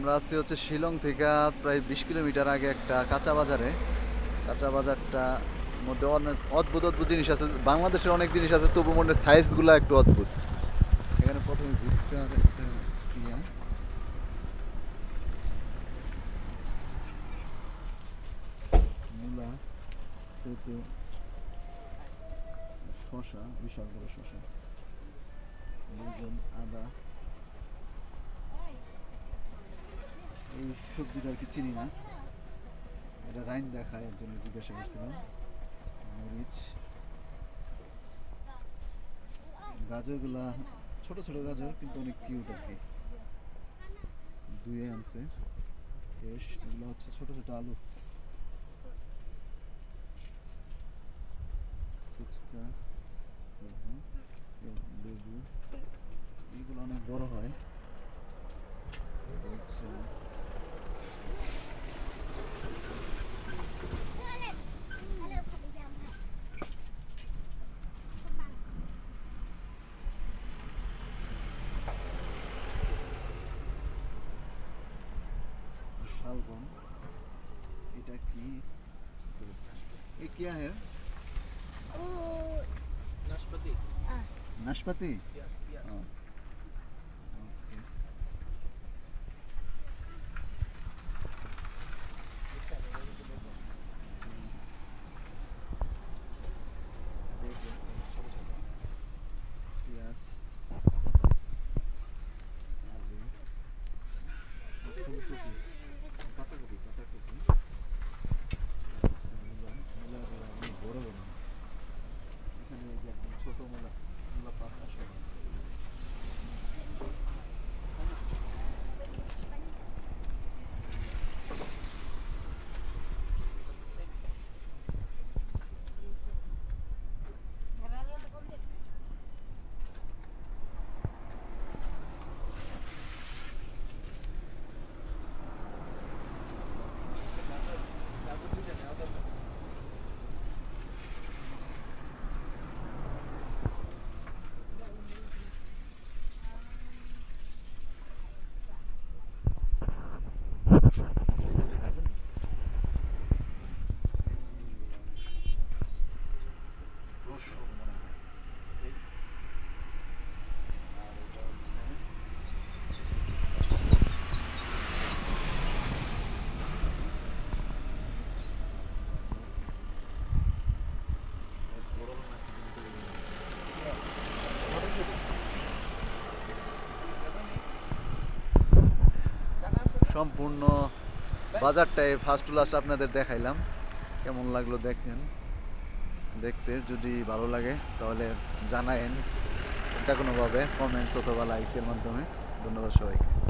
আমরা আছি হচ্ছে শিলং থেকে প্রায় বিশ কিলোমিটার আগে একটা কাঁচা বাজারে। কাঁচা বাজারটা মধ্যে অনেক অদ্ভুত অদ্ভুত জিনিস আছে। বাংলাদেশের অনেক জিনিস আছে, তবু মনে সাইজগুলো একটু অদ্ভুত। এখানে প্রথমে ভুট্টার একটা মূলা, পেঁপে শশা বিশাল বড় শশা আদা। এই সবজিটা আর কি চিনি না। এটা রাইন দেখায় এর জন্য জিজ্ঞাসা করছিলাম। মরিচ। গাজরগুলা ছোট ছোট গাজর কিন্তু অনেক কিউট আর কি। দুয়ে আনছে। ফ্রেশ এগুলো হচ্ছে ছোট ছোট আলু। ফুচকা লেবু, এগুলো অনেক বড় হয়। হচ্ছে শালগম এটা কি ये क्या है नाशपाती नाशपाती Yes, yes. সম্পূর্ণ বাজারটাই ফার্স্ট টু লাস্ট আপনাদের দেখাইলাম। কেমন লাগল দেখেন। দেখতে যদি ভালো লাগে তাহলে জানায়েন। যে কোনোভাবে কমেন্টস অথবা লাইকের মাধ্যমে। ধন্যবাদ সবাইকে।